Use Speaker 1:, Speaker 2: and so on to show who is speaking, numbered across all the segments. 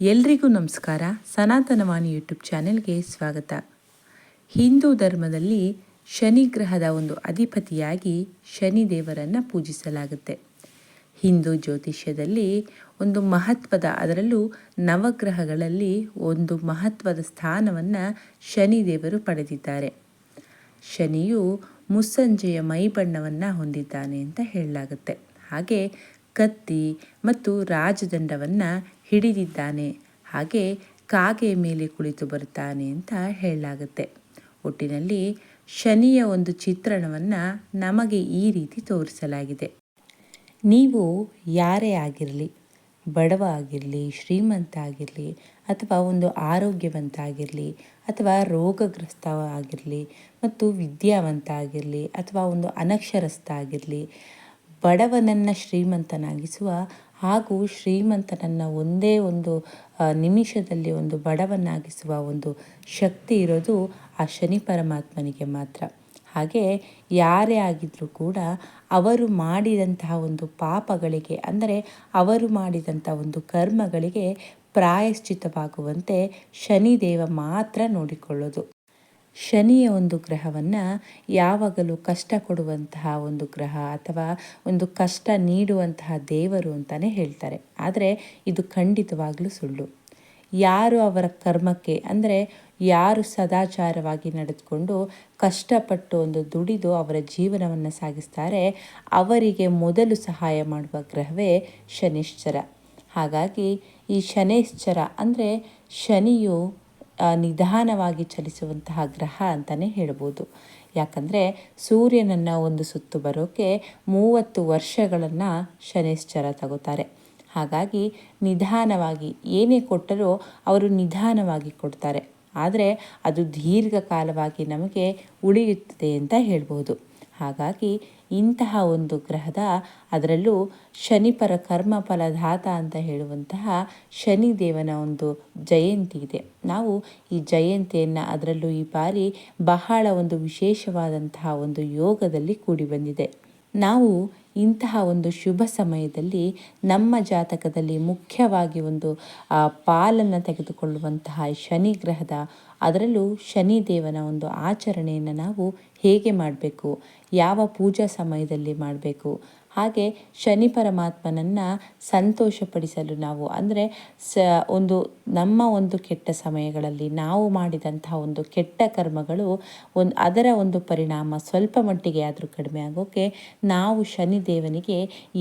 Speaker 1: ಎಲ್ರಿಗೂ ನಮಸ್ಕಾರ. ಸನಾತನವಾಣಿ ಯೂಟ್ಯೂಬ್ ಚಾನೆಲ್ಗೆ ಸ್ವಾಗತ. ಹಿಂದೂ ಧರ್ಮದಲ್ಲಿ ಶನಿ ಗ್ರಹದ ಒಂದು ಅಧಿಪತಿಯಾಗಿ ಶನಿ ದೇವರನ್ನು ಪೂಜಿಸಲಾಗುತ್ತೆ. ಹಿಂದೂ ಜ್ಯೋತಿಷ್ಯದಲ್ಲಿ ಒಂದು ಮಹತ್ವದ, ಅದರಲ್ಲೂ ನವಗ್ರಹಗಳಲ್ಲಿ ಒಂದು ಮಹತ್ವದ ಸ್ಥಾನವನ್ನು ಶನಿ ದೇವರು ಪಡೆದಿದ್ದಾರೆ. ಶನಿಯು ಮುಸ್ಸಂಜೆಯ ಮೈಬಣ್ಣವನ್ನು ಹೊಂದಿದ್ದಾನೆ ಅಂತ ಹೇಳಲಾಗುತ್ತೆ. ಹಾಗೆ ಕತ್ತಿ ಮತ್ತು ರಾಜದಂಡವನ್ನು ಹಿಡಿದಿದ್ದಾನೆ. ಹಾಗೆ ಕಾಗೆ ಮೇಲೆ ಕುಳಿತು ಬರುತ್ತಾನೆ ಅಂತ ಹೇಳಲಾಗುತ್ತೆ. ಒಟ್ಟಿನಲ್ಲಿ ಶನಿಯ ಒಂದು ಚಿತ್ರಣವನ್ನು ನಮಗೆ ಈ ರೀತಿ ತೋರಿಸಲಾಗಿದೆ. ನೀವು ಯಾರೇ ಆಗಿರಲಿ, ಬಡವ ಆಗಿರಲಿ ಶ್ರೀಮಂತ ಆಗಿರಲಿ ಅಥವಾ ಒಂದು ಆರೋಗ್ಯವಂತ ಆಗಿರಲಿ ಅಥವಾ ರೋಗಗ್ರಸ್ತ ಆಗಿರಲಿ ಮತ್ತು ವಿದ್ಯಾವಂತ ಆಗಿರಲಿ, ಅಥವಾ ಒಂದು ಅನಕ್ಷರಸ್ಥ ಆಗಿರಲಿ ಬಡವನನ್ನು ಶ್ರೀಮಂತನಾಗಿಸುವ ಹಾಗೂ ಶ್ರೀಮಂತನನ್ನು ಒಂದೇ ಒಂದು ನಿಮಿಷದಲ್ಲಿ ಒಂದು ಬಡವನ್ನಾಗಿಸುವ ಒಂದು ಶಕ್ತಿ ಇರೋದು ಆ ಶನಿ ಪರಮಾತ್ಮನಿಗೆ ಮಾತ್ರ. ಹಾಗೆ ಯಾರೇ ಆಗಿದ್ದರೂ ಕೂಡ ಅವರು ಮಾಡಿದಂತಹ ಒಂದು ಪಾಪಗಳಿಗೆ, ಅಂದರೆ ಅವರು ಮಾಡಿದಂಥ ಒಂದು ಕರ್ಮಗಳಿಗೆ ಪ್ರಾಯಶ್ಚಿತವಾಗುವಂತೆ ಶನಿದೇವ ಮಾತ್ರ ನೋಡಿಕೊಳ್ಳೋದು. ಶನಿಯ ಒಂದು ಗ್ರಹವನ್ನು ಯಾವಾಗಲೂ ಕಷ್ಟ ಕೊಡುವಂತಹ ಒಂದು ಗ್ರಹ ಅಥವಾ ಒಂದು ಕಷ್ಟ ನೀಡುವಂತಹ ದೇವರು ಅಂತಲೇ ಹೇಳ್ತಾರೆ. ಆದರೆ ಇದು ಖಂಡಿತವಾಗಲೂ ಸುಳ್ಳು. ಯಾರು ಅವರ ಕರ್ಮಕ್ಕೆ ಅಂದರೆ ಯಾರು ಸದಾಚಾರವಾಗಿ ನಡೆದುಕೊಂಡು ಕಷ್ಟಪಟ್ಟು ಒಂದು ದುಡಿದು ಅವರ ಜೀವನವನ್ನು ಸಾಗಿಸ್ತಾರೆ, ಅವರಿಗೆ ಮೊದಲು ಸಹಾಯ ಮಾಡುವ ಗ್ರಹವೇ ಶನಿಶ್ಚರ. ಹಾಗಾಗಿ ಈ ಶನೇಶ್ಚರ ಅಂದರೆ ಶನಿಯು ನಿಧಾನವಾಗಿ ಚಲಿಸುವಂತಹ ಗ್ರಹ ಅಂತಲೇ ಹೇಳ್ಬೋದು. ಯಾಕಂದರೆ ಸೂರ್ಯನನ್ನು ಒಂದು ಸುತ್ತು ಬರೋಕ್ಕೆ ಮೂವತ್ತು ವರ್ಷಗಳನ್ನು ಶನಿಶ್ಚರ ತಗೋತಾರೆ. ಹಾಗಾಗಿ ನಿಧಾನವಾಗಿ ಏನೇ ಕೊಟ್ಟರೂ ಅವರು ನಿಧಾನವಾಗಿ ಕೊಡ್ತಾರೆ. ಆದರೆ ಅದು ದೀರ್ಘಕಾಲವಾಗಿ ನಮಗೆ ಉಳಿಯುತ್ತದೆ ಅಂತ ಹೇಳ್ಬೋದು. ಹಾಗಾಗಿ ಇಂತಹ ಒಂದು ಗ್ರಹದ ಅದರಲ್ಲೂ ಶನಿಪರ ಕರ್ಮ ಫಲದಾತ ಅಂತ ಹೇಳುವಂತಹ ಶನಿದೇವನ ಒಂದು ಜಯಂತಿ ಇದೆ. ನಾವು ಈ ಜಯಂತಿಯನ್ನು ಅದರಲ್ಲೂ ಈ ಬಾರಿ ಬಹಳ ಒಂದು ವಿಶೇಷವಾದಂತಹ ಒಂದು ಯೋಗದಲ್ಲಿ ಕೂಡಿ ಬಂದಿದೆ. ನಾವು ಇಂತಹ ಒಂದು ಶುಭ ಸಮಯದಲ್ಲಿ ನಮ್ಮ ಜಾತಕದಲ್ಲಿ ಮುಖ್ಯವಾಗಿ ಒಂದು ಪಾಲನ್ನು ತೆಗೆದುಕೊಳ್ಳುವಂತಹ ಶನಿ ಗ್ರಹದ ಅದರಲ್ಲೂ ಶನಿದೇವನ ಒಂದು ಆಚರಣೆಯನ್ನು ನಾವು ಹೇಗೆ ಮಾಡಬೇಕು, ಯಾವ ಪೂಜಾ ಸಮಯದಲ್ಲಿ ಮಾಡಬೇಕು, ಹಾಗೆ ಶನಿ ಪರಮಾತ್ಮನನ್ನು ಸಂತೋಷಪಡಿಸಲು ನಾವು, ಅಂದರೆ ಸ ಒಂದು ನಮ್ಮ ಒಂದು ಕೆಟ್ಟ ಸಮಯಗಳಲ್ಲಿ ನಾವು ಮಾಡಿದಂತಹ ಒಂದು ಕೆಟ್ಟ ಕರ್ಮಗಳು ಒಂದು ಅದರ ಒಂದು ಪರಿಣಾಮ ಸ್ವಲ್ಪ ಮಟ್ಟಿಗೆ ಆದರೂ ಕಡಿಮೆ ಆಗೋಕ್ಕೆ ನಾವು ಶನಿದೇವನಿಗೆ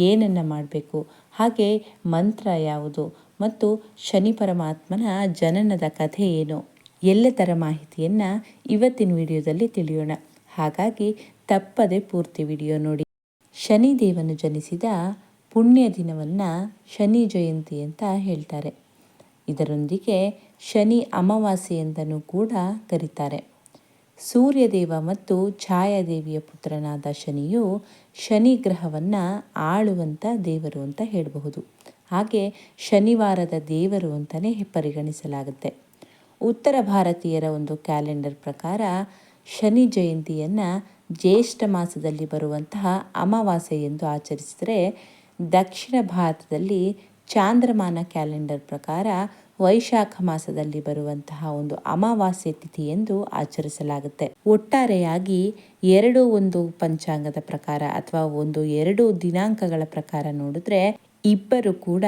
Speaker 1: ಏನನ್ನು ಮಾಡಬೇಕು, ಹಾಗೆ ಮಂತ್ರ ಯಾವುದು ಮತ್ತು ಶನಿ ಪರಮಾತ್ಮನ ಜನನದ ಕಥೆ ಏನು ಎಲ್ಲದರ ಮಾಹಿತಿಯನ್ನು ಇವತ್ತಿನ ವಿಡಿಯೋದಲ್ಲಿ ತಿಳಿಯೋಣ. ಹಾಗಾಗಿ ತಪ್ಪದೆ ಪೂರ್ತಿ ವಿಡಿಯೋ ನೋಡಿ. ಶನಿದೇವನು ಜನಿಸಿದ ಪುಣ್ಯ ದಿನವನ್ನು ಶನಿ ಜಯಂತಿ ಅಂತ ಹೇಳ್ತಾರೆ. ಇದರೊಂದಿಗೆ ಶನಿ ಅಮಾವಾಸ್ಯೆ ಎಂದೂ ಕೂಡ ಕರೀತಾರೆ. ಸೂರ್ಯದೇವ ಮತ್ತು ಛಾಯಾದೇವಿಯ ಪುತ್ರನಾದ ಶನಿಯು ಶನಿ ಗ್ರಹವನ್ನು ಆಳುವಂಥ ದೇವರು ಅಂತ ಹೇಳಬಹುದು. ಹಾಗೆ ಶನಿವಾರದ ದೇವರು ಅಂತಲೇ ಪರಿಗಣಿಸಲಾಗುತ್ತೆ. ಉತ್ತರ ಭಾರತೀಯರ ಒಂದು ಕ್ಯಾಲೆಂಡರ್ ಪ್ರಕಾರ ಶನಿ ಜಯಂತಿಯನ್ನು ಜ್ಯೇಷ್ಠ ಮಾಸದಲ್ಲಿ ಬರುವಂತಹ ಅಮಾವಾಸ್ಯೆ ಎಂದು ಆಚರಿಸಿದರೆ ದಕ್ಷಿಣ ಭಾರತದಲ್ಲಿ ಚಾಂದ್ರಮಾನ ಕ್ಯಾಲೆಂಡರ್ ಪ್ರಕಾರ ವೈಶಾಖ ಮಾಸದಲ್ಲಿ ಬರುವಂತಹ ಒಂದು ಅಮಾವಾಸ್ಯೆ ತಿಥಿ ಎಂದು ಆಚರಿಸಲಾಗುತ್ತೆ. ಒಟ್ಟಾರೆಯಾಗಿ ಎರಡು ಒಂದು ಪಂಚಾಂಗದ ಪ್ರಕಾರ ಅಥವಾ ಒಂದು ಎರಡು ದಿನಾಂಕಗಳ ಪ್ರಕಾರ ನೋಡಿದ್ರೆ ಇಬ್ಬರು ಕೂಡ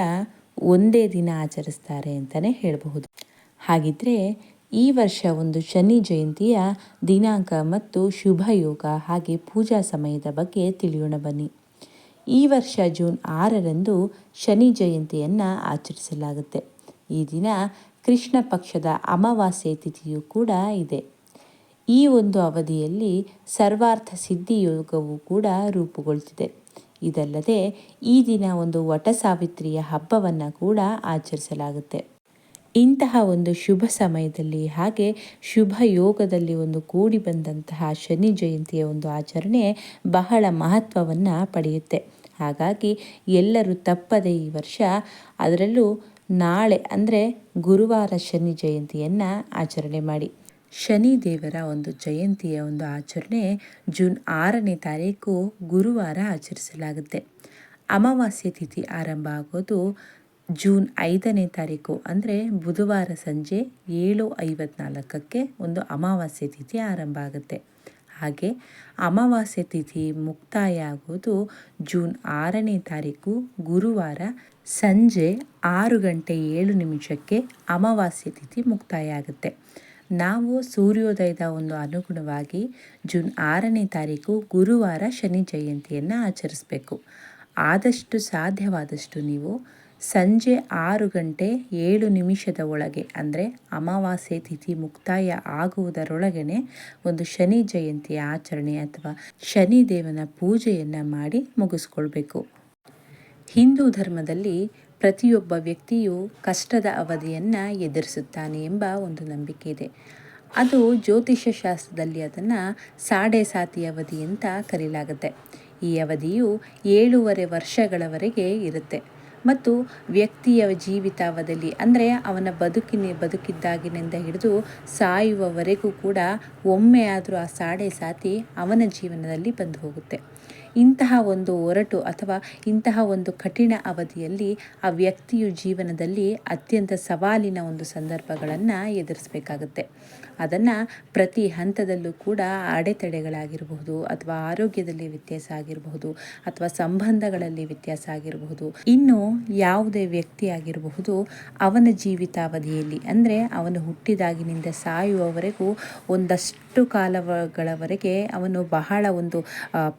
Speaker 1: ಒಂದೇ ದಿನ ಆಚರಿಸ್ತಾರೆ ಅಂತಲೇ ಹೇಳಬಹುದು. ಹಾಗಿದ್ರೆ ಈ ವರ್ಷ ಒಂದು ಶನಿ ಜಯಂತಿಯ ದಿನಾಂಕ ಮತ್ತು ಶುಭ ಯೋಗ ಹಾಗೆ ಪೂಜಾ ಸಮಯದ ಬಗ್ಗೆ ತಿಳಿಯೋಣ ಬನ್ನಿ. ಈ ವರ್ಷ ಜೂನ್ ಆರರಂದು ಶನಿ ಜಯಂತಿಯನ್ನು ಆಚರಿಸಲಾಗುತ್ತೆ. ಈ ದಿನ ಕೃಷ್ಣ ಪಕ್ಷದ ಅಮಾವಾಸ್ಯೆ ತಿಥಿಯೂ ಕೂಡ ಇದೆ. ಈ ಒಂದು ಅವಧಿಯಲ್ಲಿ ಸರ್ವಾರ್ಥ ಸಿದ್ಧಿ ಯೋಗವು ಕೂಡ ರೂಪುಗೊಳ್ತಿದೆ. ಇದಲ್ಲದೆ ಈ ದಿನ ಒಂದು ವಟ ಸಾವಿತ್ರಿಯ ಹಬ್ಬವನ್ನು ಕೂಡ ಆಚರಿಸಲಾಗುತ್ತೆ. ಇಂತಹ ಒಂದು ಶುಭ ಸಮಯದಲ್ಲಿ ಹಾಗೆ ಶುಭ ಯೋಗದಲ್ಲಿ ಒಂದು ಕೂಡಿ ಬಂದಂತಹ ಶನಿ ಜಯಂತಿಯ ಒಂದು ಆಚರಣೆ ಬಹಳ ಮಹತ್ವವನ್ನು ಪಡೆಯುತ್ತೆ. ಹಾಗಾಗಿ ಎಲ್ಲರೂ ತಪ್ಪದೆ ಈ ವರ್ಷ ಅದರಲ್ಲೂ ನಾಳೆ ಅಂದರೆ ಗುರುವಾರ ಶನಿ ಜಯಂತಿಯನ್ನು ಆಚರಣೆ ಮಾಡಿ. ಶನಿ ದೇವರ ಒಂದು ಜಯಂತಿಯ ಒಂದು ಆಚರಣೆ ಜೂನ್ ಆರನೇ ತಾರೀಕು ಗುರುವಾರ ಆಚರಿಸಲಾಗುತ್ತೆ. ಅಮಾವಾಸ್ಯೆ ತಿಥಿ ಆರಂಭ ಆಗೋದು ಜೂನ್ ಐದನೇ ತಾರೀಕು, ಅಂದರೆ ಬುಧವಾರ ಸಂಜೆ ಏಳು ಐವತ್ನಾಲ್ಕಕ್ಕೆ ಒಂದು ಅಮಾವಾಸ್ಯೆ ತಿಥಿ ಆರಂಭ ಆಗುತ್ತೆ. ಹಾಗೆ ಅಮಾವಾಸ್ಯೆ ತಿಥಿ ಮುಕ್ತಾಯ ಆಗೋದು ಜೂನ್ ಆರನೇ ತಾರೀಕು, ಗುರುವಾರ ಸಂಜೆ ಆರು ಗಂಟೆ ಏಳು ನಿಮಿಷಕ್ಕೆ ಅಮಾವಾಸ್ಯೆ ತಿಥಿ ಮುಕ್ತಾಯ ಆಗುತ್ತೆ ನಾವು ಸೂರ್ಯೋದಯದ ಒಂದು ಅನುಗುಣವಾಗಿ ಜೂನ್ ಆರನೇ ತಾರೀಕು, ಗುರುವಾರ ಶನಿ ಜಯಂತಿಯನ್ನು ಆಚರಿಸಬೇಕು. ಆದಷ್ಟು ಸಾಧ್ಯವಾದಷ್ಟು ನೀವು ಸಂಜೆ ಆರು ಗಂಟೆ ಏಳು ನಿಮಿಷದ ಒಳಗೆ, ಅಂದರೆ ಅಮಾವಾಸ್ಯೆ ತಿಥಿ ಮುಕ್ತಾಯ ಆಗುವುದರೊಳಗನೆ ಒಂದು ಶನಿ ಜಯಂತಿಯ ಆಚರಣೆ ಅಥವಾ ಶನಿ ದೇವನ ಪೂಜೆಯನ್ನು ಮಾಡಿ ಮುಗಿಸ್ಕೊಳ್ಬೇಕು. ಹಿಂದೂ ಧರ್ಮದಲ್ಲಿ ಪ್ರತಿಯೊಬ್ಬ ವ್ಯಕ್ತಿಯು ಕಷ್ಟದ ಅವಧಿಯನ್ನು ಎದುರಿಸುತ್ತಾನೆ ಎಂಬ ಒಂದು ನಂಬಿಕೆ ಇದೆ. ಅದು ಜ್ಯೋತಿಷ್ಯ ಶಾಸ್ತ್ರದಲ್ಲಿ ಅದನ್ನು ಸಾಡೆ ಸಾತಿ ಅವಧಿ ಅಂತ ಕರೆಯಲಾಗುತ್ತೆ ಈ ಅವಧಿಯು ಏಳೂವರೆ ವರ್ಷಗಳವರೆಗೆ ಇರುತ್ತೆ. ಮತ್ತು ವ್ಯಕ್ತಿಯ ಜೀವಿತಾವಧಿಯಲ್ಲಿ ಅಂದರೆ ಅವನ ಬದುಕಿನ, ಬದುಕಿದ್ದಾಗಿನಿಂದ ಹಿಡಿದು ಸಾಯುವವರೆಗೂ ಕೂಡ ಒಮ್ಮೆ ಆ ಸಾಡೆ ಸಾತಿ ಅವನ ಜೀವನದಲ್ಲಿ ಬಂದು ಹೋಗುತ್ತೆ. ಇಂತಹ ಒಂದು ಒರಟು ಅಥವಾ ಇಂತಹ ಒಂದು ಕಠಿಣ ಅವಧಿಯಲ್ಲಿ ಆ ವ್ಯಕ್ತಿಯು ಜೀವನದಲ್ಲಿ ಅತ್ಯಂತ ಸವಾಲಿನ ಒಂದು ಸಂದರ್ಭಗಳನ್ನು ಎದುರಿಸಬೇಕಾಗುತ್ತೆ. ಅದನ್ನು ಪ್ರತಿ ಹಂತದಲ್ಲೂ ಕೂಡ ಅಡೆತಡೆಗಳಾಗಿರಬಹುದು ಅಥವಾ ಆರೋಗ್ಯದಲ್ಲಿ ವ್ಯತ್ಯಾಸ ಆಗಿರಬಹುದು ಅಥವಾ ಸಂಬಂಧಗಳಲ್ಲಿ ವ್ಯತ್ಯಾಸ ಆಗಿರಬಹುದು. ಇನ್ನು ಯಾವುದೇ ವ್ಯಕ್ತಿ ಆಗಿರಬಹುದು ಅವನ ಜೀವಿತಾವಧಿಯಲ್ಲಿ, ಅಂದರೆ ಅವನು ಹುಟ್ಟಿದಾಗಿನಿಂದ ಸಾಯುವವರೆಗೂ ಒಂದಷ್ಟು ಕಾಲಗಳವರೆಗೆ ಅವನು ಬಹಳ ಒಂದು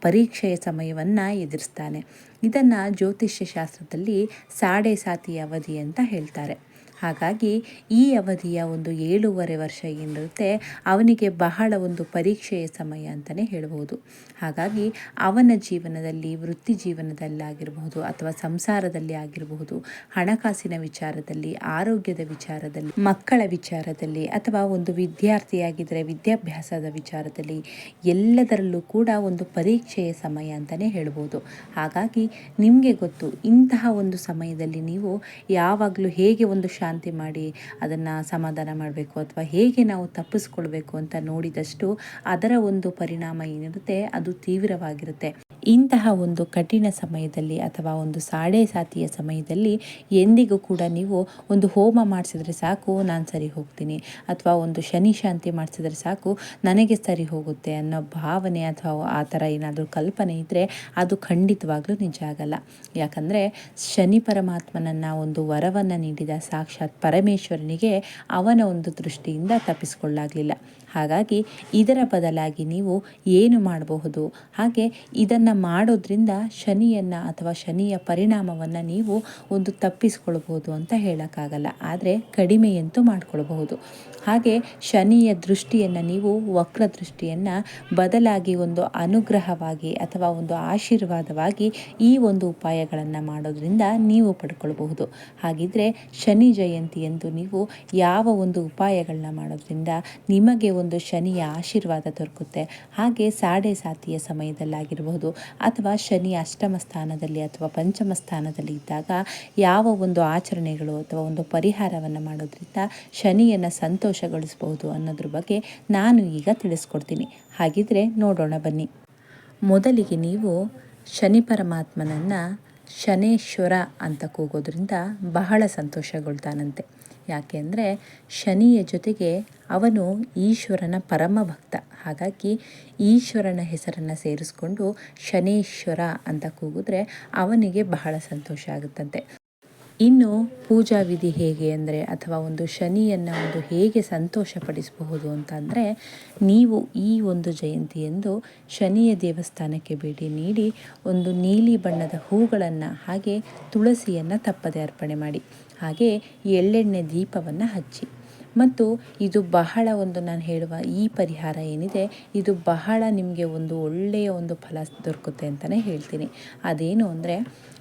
Speaker 1: ಪರೀಕ್ಷೆಯ ಸಮಯವನ್ನು ಎದುರಿಸ್ತಾನೆ. ಇದನ್ನು ಜ್ಯೋತಿಷ್ಯ ಶಾಸ್ತ್ರದಲ್ಲಿ ಸಾಡೆ ಸಾತಿಯ ಅವಧಿ ಅಂತ ಹೇಳ್ತಾರೆ. ಹಾಗಾಗಿ ಈ ಅವಧಿಯ ಒಂದು ಏಳೂವರೆ ವರ್ಷ ಏನಿರುತ್ತೆ ಅವನಿಗೆ ಬಹಳ ಒಂದು ಪರೀಕ್ಷೆಯ ಸಮಯ ಅಂತಲೇ ಹೇಳ್ಬೋದು. ಹಾಗಾಗಿ ಅವನ ಜೀವನದಲ್ಲಿ, ವೃತ್ತಿ ಜೀವನದಲ್ಲಾಗಿರಬಹುದು ಅಥವಾ ಸಂಸಾರದಲ್ಲಿ ಆಗಿರಬಹುದು, ಹಣಕಾಸಿನ ವಿಚಾರದಲ್ಲಿ, ಆರೋಗ್ಯದ ವಿಚಾರದಲ್ಲಿ, ಮಕ್ಕಳ ವಿಚಾರದಲ್ಲಿ ಅಥವಾ ಒಂದು ವಿದ್ಯಾರ್ಥಿಯಾಗಿದ್ದರೆ ವಿದ್ಯಾಭ್ಯಾಸದ ವಿಚಾರದಲ್ಲಿ ಎಲ್ಲದರಲ್ಲೂ ಕೂಡ ಒಂದು ಪರೀಕ್ಷೆಯ ಸಮಯ ಅಂತಲೇ ಹೇಳ್ಬೋದು. ಹಾಗಾಗಿ ನಿಮಗೆ ಗೊತ್ತು, ಇಂತಹ ಒಂದು ಸಮಯದಲ್ಲಿ ನೀವು ಯಾವಾಗಲೂ ಹೇಗೆ ಒಂದು ಶಾ ಶಾಂತಿ ಮಾಡಿ ಅದನ್ನು ಸಮಾಧಾನ ಮಾಡಬೇಕು ಅಥವಾ ಹೇಗೆ ನಾವು ತಪ್ಪಿಸ್ಕೊಳ್ಬೇಕು ಅಂತ ನೋಡಿದಷ್ಟು ಅದರ ಒಂದು ಪರಿಣಾಮ ಏನಿರುತ್ತೆ, ಅದು ತೀವ್ರವಾಗಿರುತ್ತೆ. ಇಂತಹ ಒಂದು ಕಠಿಣ ಸಮಯದಲ್ಲಿ ಅಥವಾ ಒಂದು ಸಾಡೆ ಸಾತಿಯ ಸಮಯದಲ್ಲಿ ಎಂದಿಗೂ ಕೂಡ ನೀವು ಒಂದು ಹೋಮ ಮಾಡಿಸಿದ್ರೆ ಸಾಕು, ನಾನು ಸರಿ ಹೋಗ್ತೀನಿ. ಅಥವಾ ಒಂದು ಶನಿ ಶಾಂತಿ ಮಾಡಿಸಿದ್ರೆ ಸಾಕು, ನನಗೆ ಸರಿ ಹೋಗುತ್ತೆ ಅನ್ನೋ ಭಾವನೆ ಅಥವಾ ಆ ಥರ ಏನಾದರೂ ಕಲ್ಪನೆ ಇದ್ದರೆ ಅದು ಖಂಡಿತವಾಗ್ಲೂ ನಿಜ ಆಗಲ್ಲ. ಯಾಕಂದರೆ ಶನಿ ಪರಮಾತ್ಮನನ್ನು ಒಂದು ವರವನ್ನು ನೀಡಿದ ಸಾಕ್ಷಾತ್ ಪರಮೇಶ್ವರನಿಗೆ ಅವನ ಒಂದು ದೃಷ್ಟಿಯಿಂದ ತಪ್ಪಿಸ್ಕೊಳ್ಳಾಗಲಿಲ್ಲ ಹಾಗಾಗಿ ಇದರ ಬದಲಾಗಿ ನೀವು ಏನು ಮಾಡಬಹುದು? ಹಾಗೆ ಇದನ್ನು ಮಾಡೋದ್ರಿಂದ ಶನಿಯನ್ನು ಅಥವಾ ಶನಿಯ ಪರಿಣಾಮವನ್ನು ನೀವು ಒಂದು ತಪ್ಪಿಸ್ಕೊಳ್ಬೋದು ಅಂತ ಹೇಳೋಕ್ಕಾಗಲ್ಲ. ಆದರೆ ಕಡಿಮೆಯಂತೂ ಮಾಡಿಕೊಳ್ಬಹುದು. ಹಾಗೆ ಶನಿಯ ದೃಷ್ಟಿಯನ್ನು ನೀವು ವಕ್ರ ದೃಷ್ಟಿಯನ್ನು ಬದಲಾಗಿ ಒಂದು ಅನುಗ್ರಹವಾಗಿ ಅಥವಾ ಒಂದು ಆಶೀರ್ವಾದವಾಗಿ ಈ ಒಂದು ಉಪಾಯಗಳನ್ನು ಮಾಡೋದ್ರಿಂದ ನೀವು ಪಡ್ಕೊಳ್ಬಹುದು. ಹಾಗಿದ್ರೆ ಶನಿ ಜಯಂತಿಯಂದು ನೀವು ಯಾವ ಒಂದು ಉಪಾಯಗಳನ್ನ ಮಾಡೋದ್ರಿಂದ ನಿಮಗೆ ಒಂದು ಶನಿಯ ಆಶೀರ್ವಾದ ದೊರಕುತ್ತೆ. ಹಾಗೆ ಸಾಡೆ ಸಾತಿಯ ಸಮಯದಲ್ಲಾಗಿರಬಹುದು. ಅಥವಾ ಶನಿ ಅಷ್ಟಮ ಸ್ಥಾನದಲ್ಲಿ ಅಥವಾ ಪಂಚಮ ಸ್ಥಾನದಲ್ಲಿ ಇದ್ದಾಗ ಯಾವ ಒಂದು ಆಚರಣೆಗಳು ಅಥವಾ ಒಂದು ಪರಿಹಾರವನ್ನು ಮಾಡೋದ್ರಿಂದ ಶನಿಯನ್ನು ಸಂತೋಷಗೊಳಿಸಬಹುದು ಅನ್ನೋದ್ರ ಬಗ್ಗೆ ನಾನು ಈಗ ತಿಳಿಸ್ಕೊಡ್ತೀನಿ. ಹಾಗಿದ್ರೆ ನೋಡೋಣ ಬನ್ನಿ. ಮೊದಲಿಗೆ ನೀವು ಶನಿ ಪರಮಾತ್ಮನನ್ನು ಶನೇಶ್ವರ ಅಂತ ಕೂಗೋದ್ರಿಂದ ಬಹಳ ಸಂತೋಷಗೊಳ್ತಾನಂತೆ. ಯಾಕೆ ಅಂದರೆ ಶನಿಯ ಜೊತೆಗೆ ಅವನು ಈಶ್ವರನ ಪರಮ ಭಕ್ತ. ಹಾಗಾಗಿ ಈಶ್ವರನ ಹೆಸರನ್ನು ಸೇರಿಸ್ಕೊಂಡು ಶನೇಶ್ವರ ಅಂತ ಕೂಗಿದ್ರೆ ಅವನಿಗೆ ಬಹಳ ಸಂತೋಷ ಆಗುತ್ತಂತೆ. ಇನ್ನು ಪೂಜಾ ವಿಧಿ ಹೇಗೆ ಅಂದರೆ ಅಥವಾ ಒಂದು ಶನಿಯನ್ನು ಒಂದು ಹೇಗೆ ಸಂತೋಷಪಡಿಸಬಹುದು ಅಂತಂದರೆ ನೀವು ಈ ಒಂದು ಜಯಂತಿಯಂದು ಶನಿಯ ದೇವಸ್ಥಾನಕ್ಕೆ ಭೇಟಿ ನೀಡಿ ಒಂದು ನೀಲಿ ಬಣ್ಣದ ಹೂಗಳನ್ನು ಹಾಗೆ ತುಳಸಿಯನ್ನು ತಪ್ಪದೆ ಅರ್ಪಣೆ ಮಾಡಿ. ಹಾಗೆ ಎಳ್ಳೆಣ್ಣೆ ದೀಪವನ್ನು ಹಚ್ಚಿ. ಮತ್ತು ಇದು ಬಹಳ ಒಂದು ನಾನು ಹೇಳುವ ಈ ಪರಿಹಾರ ಏನಿದೆ, ಇದು ಬಹಳ ನಿಮಗೆ ಒಂದು ಒಳ್ಳೆಯ ಒಂದು ಫಲ ದೊರಕುತ್ತೆ ಅಂತಲೇ ಹೇಳ್ತೀನಿ. ಅದೇನು ಅಂದರೆ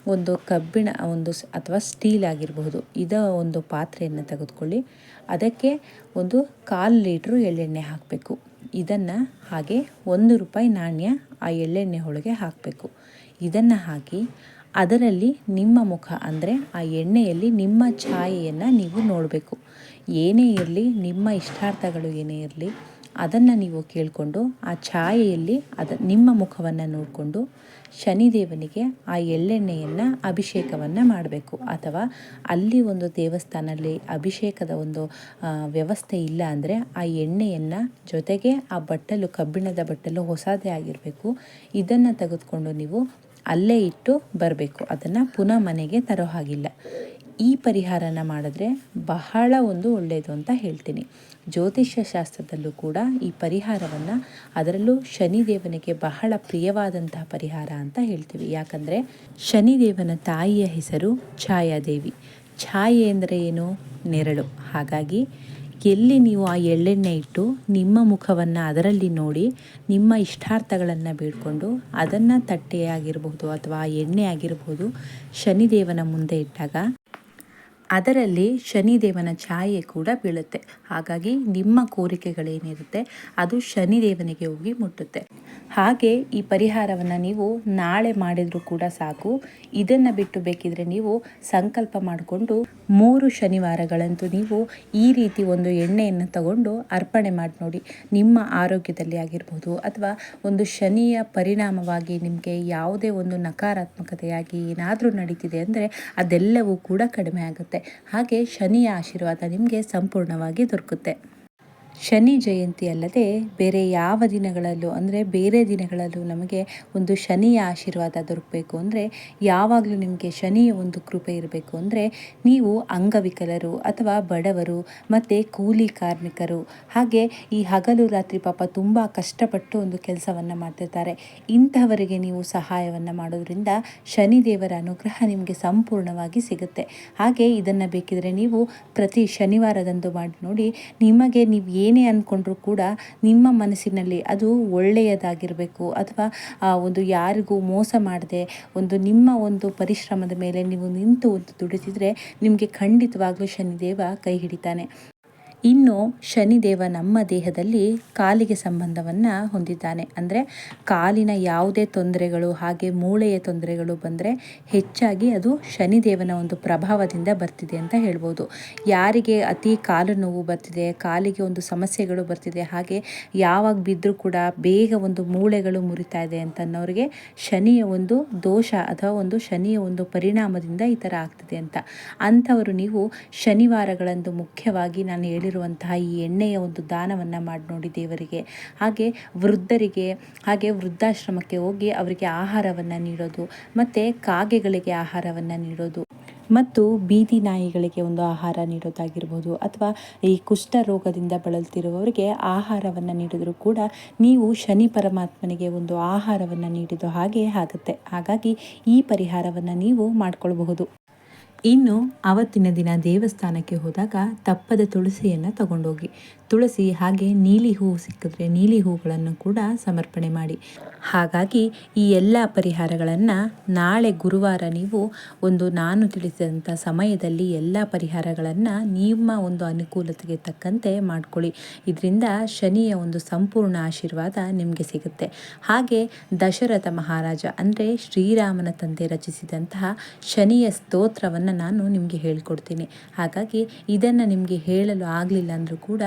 Speaker 1: ಒಂದು ಕಬ್ಬಿಣ, ಒಂದು ಅಥವಾ ಸ್ಟೀಲ್ ಆಗಿರಬಹುದು, ಇದ ಒಂದು ಪಾತ್ರೆಯನ್ನು ತೆಗೆದುಕೊಳ್ಳಿ. ಅದಕ್ಕೆ ಒಂದು ಕಾಲು ಲೀಟ್ರು ಎಳ್ಳೆಣ್ಣೆ ಹಾಕಬೇಕು. ಇದನ್ನು ಹಾಗೆ ಒಂದು ರೂಪಾಯಿ ನಾಣ್ಯ ಆ ಎಳ್ಳೆಣ್ಣೆ ಒಳಗೆ ಹಾಕಬೇಕು. ಇದನ್ನು ಹಾಕಿ ಅದರಲ್ಲಿ ನಿಮ್ಮ ಮುಖ ಅಂದರೆ ಆ ಎಣ್ಣೆಯಲ್ಲಿ ನಿಮ್ಮ ಛಾಯೆಯನ್ನು ನೀವು ನೋಡಬೇಕು. ಏನೇ ಇರಲಿ, ನಿಮ್ಮ ಇಷ್ಟಾರ್ಥಗಳು ಏನೇ ಇರಲಿ, ಅದನ್ನು ನೀವು ಕೇಳಿಕೊಂಡು ಆ ಛಾಯೆಯಲ್ಲಿ ಅದ ನಿಮ್ಮ ಮುಖವನ್ನು ನೋಡಿಕೊಂಡು ಶನಿದೇವನಿಗೆ ಆ ಎಳ್ಳೆಣ್ಣೆಯನ್ನು ಅಭಿಷೇಕವನ್ನು ಮಾಡಬೇಕು. ಅಥವಾ ಅಲ್ಲಿ ಒಂದು ದೇವಸ್ಥಾನದಲ್ಲಿ ಅಭಿಷೇಕದ ಒಂದು ವ್ಯವಸ್ಥೆ ಇಲ್ಲ ಅಂದರೆ ಆ ಎಣ್ಣೆಯನ್ನು ಜೊತೆಗೆ ಆ ಬಟ್ಟಲು, ಕಬ್ಬಿಣದ ಬಟ್ಟಲು ಹೊಸದೇ ಆಗಿರಬೇಕು. ಇದನ್ನು ತೆಗೆದುಕೊಂಡು ನೀವು ಅಲ್ಲೇ ಇಟ್ಟು ಬರಬೇಕು. ಅದನ್ನು ಪುನಃ ಮನೆಗೆ ತರೋ ಹಾಗಿಲ್ಲ. ಈ ಪರಿಹಾರನ ಮಾಡಿದ್ರೆ ಬಹಳ ಒಂದು ಒಳ್ಳೆಯದು ಅಂತ ಹೇಳ್ತೀನಿ. ಜ್ಯೋತಿಷ್ಯ ಶಾಸ್ತ್ರದಲ್ಲೂ ಕೂಡ ಈ ಪರಿಹಾರವನ್ನು ಅದರಲ್ಲೂ ಶನಿದೇವನಿಗೆ ಬಹಳ ಪ್ರಿಯವಾದಂತಹ ಪರಿಹಾರ ಅಂತ ಹೇಳ್ತೀವಿ. ಯಾಕಂದರೆ ಶನಿದೇವನ ತಾಯಿಯ ಹೆಸರು ಛಾಯಾದೇವಿ. ಛಾಯೆ ಅಂದರೆ ಏನು? ನೆರಳು. ಹಾಗಾಗಿ ಎಲ್ಲಿ ನೀವು ಆ ಎಳ್ಳೆಣ್ಣೆ ಇಟ್ಟು ನಿಮ್ಮ ಮುಖವನ್ನು ಅದರಲ್ಲಿ ನೋಡಿ ನಿಮ್ಮ ಇಷ್ಟಾರ್ಥಗಳನ್ನು ಬೇಡಿಕೊಂಡು ಅದನ್ನು ತಟ್ಟೆಯಾಗಿರಬಹುದು ಅಥವಾ ಎಣ್ಣೆ ಆಗಿರಬಹುದು ಶನಿದೇವನ ಮುಂದೆ ಇಟ್ಟಾಗ ಅದರಲ್ಲಿ ಶನಿದೇವನ ಛಾಯೆ ಕೂಡ ಬೀಳುತ್ತೆ. ಹಾಗಾಗಿ ನಿಮ್ಮ ಕೋರಿಕೆಗಳೇನಿರುತ್ತೆ, ಅದು ಶನಿದೇವನಿಗೆ ಹೋಗಿ ಮುಟ್ಟುತ್ತೆ. ಹಾಗೆ ಈ ಪರಿಹಾರವನ್ನು ನೀವು ನಾಳೆ ಮಾಡಿದರೂ ಕೂಡ ಸಾಕು. ಇದನ್ನು ಬಿಟ್ಟು ಬೇಕಿದ್ರೆ ನೀವು ಸಂಕಲ್ಪ ಮಾಡಿಕೊಂಡು ಮೂರು ಶನಿವಾರಗಳಂತೂ ನೀವು ಈ ರೀತಿ ಒಂದು ಎಣ್ಣೆಯನ್ನು ತಗೊಂಡು ಅರ್ಪಣೆ ಮಾಡಿ ನೋಡಿ, ನಿಮ್ಮ ಆರೋಗ್ಯದಲ್ಲಿ ಆಗಿರ್ಬೋದು ಅಥವಾ ಒಂದು ಶನಿಯ ಪರಿಣಾಮವಾಗಿ ನಿಮಗೆ ಯಾವುದೇ ಒಂದು ನಕಾರಾತ್ಮಕತೆಯಾಗಿ ಏನಾದರೂ ನಡೀತಿದೆ ಅಂದರೆ ಅದೆಲ್ಲವೂ ಕೂಡ ಕಡಿಮೆ ಆಗುತ್ತೆ. ಹಾಗೆ ಶನಿಯ ಆಶೀರ್ವಾದ ನಿಮಗೆ ಸಂಪೂರ್ಣವಾಗಿ ದೊರಕುತ್ತೆ. ಶನಿ ಜಯಂತಿ ಅಲ್ಲದೆ ಬೇರೆ ಯಾವ ದಿನಗಳಲ್ಲೂ, ಅಂದರೆ ಬೇರೆ ದಿನಗಳಲ್ಲೂ ನಮಗೆ ಒಂದು ಶನಿಯ ಆಶೀರ್ವಾದ ದೊರಕಬೇಕು. ಅಂದರೆ ಯಾವಾಗಲೂ ನಿಮಗೆ ಶನಿಯ ಒಂದು ಕೃಪೆ ಇರಬೇಕು. ಅಂದರೆ ನೀವು ಅಂಗವಿಕಲರು ಅಥವಾ ಬಡವರು ಮತ್ತು ಕೂಲಿ ಕಾರ್ಮಿಕರು. ಹಾಗೆ ಈ ಹಗಲು ರಾತ್ರಿ ಪಾಪ ತುಂಬ ಕಷ್ಟಪಟ್ಟು ಒಂದು ಕೆಲಸವನ್ನು ಮಾಡ್ತಿರ್ತಾರೆ. ಇಂಥವರಿಗೆ ನೀವು ಸಹಾಯವನ್ನು ಮಾಡೋದ್ರಿಂದ ಶನಿದೇವರ ಅನುಗ್ರಹ ನಿಮಗೆ ಸಂಪೂರ್ಣವಾಗಿ ಸಿಗುತ್ತೆ. ಹಾಗೆ ಇದನ್ನು ಬೇಕಿದ್ರೆ ನೀವು ಪ್ರತಿ ಶನಿವಾರದಂದು ಮಾಡಿ ನೋಡಿ, ನಿಮಗೆ ನೀವು ಏನೇ ಅಂದ್ಕೊಂಡ್ರೂ ಕೂಡ ನಿಮ್ಮ ಮನಸ್ಸಿನಲ್ಲಿ ಅದು ಒಳ್ಳೆಯದಾಗಿರಬೇಕು. ಅಥವಾ ಒಂದು ಯಾರಿಗೂ ಮೋಸ ಮಾಡದೆ, ಒಂದು ನಿಮ್ಮ ಒಂದು ಪರಿಶ್ರಮದ ಮೇಲೆ ನೀವು ನಿಂತು ಒಂದು ದುಡಿತಿದ್ರೆ ನಿಮಗೆ ಖಂಡಿತವಾಗ್ಲೂ ಶನಿದೇವ ಕೈ ಹಿಡಿತಾನೆ. ಇನ್ನು ಶನಿದೇವ ನಮ್ಮ ದೇಹದಲ್ಲಿ ಕಾಲಿಗೆ ಸಂಬಂಧವನ್ನು ಹೊಂದಿದ್ದಾನೆ. ಅಂದರೆ ಕಾಲಿನ ಯಾವುದೇ ತೊಂದರೆಗಳು, ಹಾಗೆ ಮೂಳೆಯ ತೊಂದರೆಗಳು ಬಂದರೆ ಹೆಚ್ಚಾಗಿ ಅದು ಶನಿದೇವನ ಒಂದು ಪ್ರಭಾವದಿಂದ ಬರ್ತಿದೆ ಅಂತ ಹೇಳ್ಬೋದು. ಯಾರಿಗೆ ಅತಿ ಕಾಲು ನೋವು ಬರ್ತಿದೆ, ಕಾಲಿಗೆ ಒಂದು ಸಮಸ್ಯೆಗಳು ಬರ್ತಿದೆ, ಹಾಗೆ ಯಾವಾಗ ಬಿದ್ದರೂ ಕೂಡ ಬೇಗ ಒಂದು ಮೂಳೆಗಳು ಮುರಿತಾ ಇದೆ ಅಂತನ್ನೋರಿಗೆ ಶನಿಯ ಒಂದು ದೋಷ ಅಥವಾ ಒಂದು ಶನಿಯ ಒಂದು ಪರಿಣಾಮದಿಂದ ಈ ಥರ ಆಗ್ತಿದೆ ಅಂತ. ಅಂಥವರು ನೀವು ಶನಿವಾರಗಳಂದು ಮುಖ್ಯವಾಗಿ ನಾನು ಹೇಳಿ ಇರುವಂತಹ ಈ ಎಣ್ಣೆಯ ಒಂದು ದಾನವನ್ನು ಮಾಡಿ ನೋಡಿ ದೇವರಿಗೆ. ಹಾಗೆ ವೃದ್ಧರಿಗೆ, ಹಾಗೆ ವೃದ್ಧಾಶ್ರಮಕ್ಕೆ ಹೋಗಿ ಅವರಿಗೆ ಆಹಾರವನ್ನು ನೀಡೋದು, ಮತ್ತು ಕಾಗೆಗಳಿಗೆ ಆಹಾರವನ್ನು ನೀಡೋದು, ಮತ್ತು ಬೀದಿ ನಾಯಿಗಳಿಗೆ ಒಂದು ಆಹಾರ ನೀಡೋದಾಗಿರ್ಬೋದು, ಅಥವಾ ಈ ಕುಷ್ಠ ರೋಗದಿಂದ ಬಳಲ್ತಿರುವವರಿಗೆ ಆಹಾರವನ್ನು ನೀಡಿದರೂ ಕೂಡ ನೀವು ಶನಿ ಪರಮಾತ್ಮನಿಗೆ ಒಂದು ಆಹಾರವನ್ನು ನೀಡಿದ ಹಾಗೆ ಆಗುತ್ತೆ. ಹಾಗಾಗಿ ಈ ಪರಿಹಾರವನ್ನು ನೀವು ಮಾಡ್ಕೊಳ್ಬಹುದು. ಇನ್ನು ಅವತ್ತಿನ ದಿನ ದೇವಸ್ಥಾನಕ್ಕೆ ಹೋದಾಗ ತಪ್ಪದ ತುಳಸಿಯನ್ನು ತಗೊಂಡೋಗಿ. ತುಳಸಿ ಹಾಗೆ ನೀಲಿ ಹೂವು ಸಿಕ್ಕಿದ್ರೆ ನೀಲಿ ಹೂಗಳನ್ನು ಕೂಡ ಸಮರ್ಪಣೆ ಮಾಡಿ. ಹಾಗಾಗಿ ಈ ಎಲ್ಲ ಪರಿಹಾರಗಳನ್ನು ನಾಳೆ ಗುರುವಾರ ನೀವು ಒಂದು ನಾನು ತಿಳಿಸಿದಂಥ ಸಮಯದಲ್ಲಿ ಎಲ್ಲ ಪರಿಹಾರಗಳನ್ನು ನಿಮ್ಮ ಒಂದು ಅನುಕೂಲತೆಗೆ ತಕ್ಕಂತೆ ಮಾಡಿಕೊಳ್ಳಿ. ಇದರಿಂದ ಶನಿಯ ಒಂದು ಸಂಪೂರ್ಣ ಆಶೀರ್ವಾದ ನಿಮಗೆ ಸಿಗುತ್ತೆ. ಹಾಗೆ ದಶರಥ ಮಹಾರಾಜ ಅಂದರೆ ಶ್ರೀರಾಮನ ತಂದೆ ರಚಿಸಿದಂತಹ ಶನಿಯ ಸ್ತೋತ್ರವನ್ನು ನಾನು ನಿಮಗೆ ಹೇಳ್ಕೊಡ್ತೀನಿ. ಹಾಗಾಗಿ ಇದನ್ನು ನಿಮಗೆ ಹೇಳಲು ಆಗಲಿಲ್ಲ ಅಂದರೂ ಕೂಡ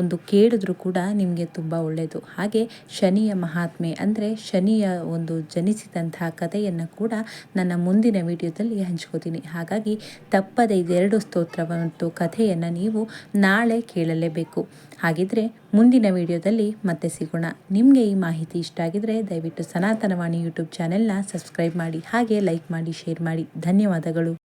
Speaker 1: ಒಂದು ಕೇಳಿದ್ರೂ ಕೂಡ ನಿಮಗೆ ತುಂಬ ಒಳ್ಳೆಯದು ಹಾಗೆ ಶನಿಯ ಮಹಾತ್ಮೆ ಅಂದರೆ ಶನಿಯ ಒಂದು ಜನಿಸಿದಂತಹ ಕಥೆಯನ್ನು ಕೂಡ ನನ್ನ ಮುಂದಿನ ವಿಡಿಯೋದಲ್ಲಿ ಹಂಚ್ಕೋತೀನಿ. ಹಾಗಾಗಿ ತಪ್ಪದೆ ಇದೆರಡು ಸ್ತೋತ್ರ ಮತ್ತು ಕಥೆಯನ್ನು ನೀವು ನಾಳೆ ಕೇಳಲೇಬೇಕು. ಹಾಗಿದ್ರೆ ಮುಂದಿನ ವಿಡಿಯೋದಲ್ಲಿ ಮತ್ತೆ ಸಿಗೋಣ. ನಿಮಗೆ ಈ ಮಾಹಿತಿ ಇಷ್ಟ ಆಗಿದ್ರೆ ದಯವಿಟ್ಟು ಸನಾತನವಾಣಿ ಯೂಟ್ಯೂಬ್ ಚಾನೆಲ್ನ ಸಬ್ಸ್ಕ್ರೈಬ್ ಮಾಡಿ, ಹಾಗೆ ಲೈಕ್ ಮಾಡಿ, ಶೇರ್ ಮಾಡಿ. ಧನ್ಯವಾದಗಳು.